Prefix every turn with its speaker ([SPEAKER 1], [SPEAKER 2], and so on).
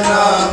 [SPEAKER 1] Ram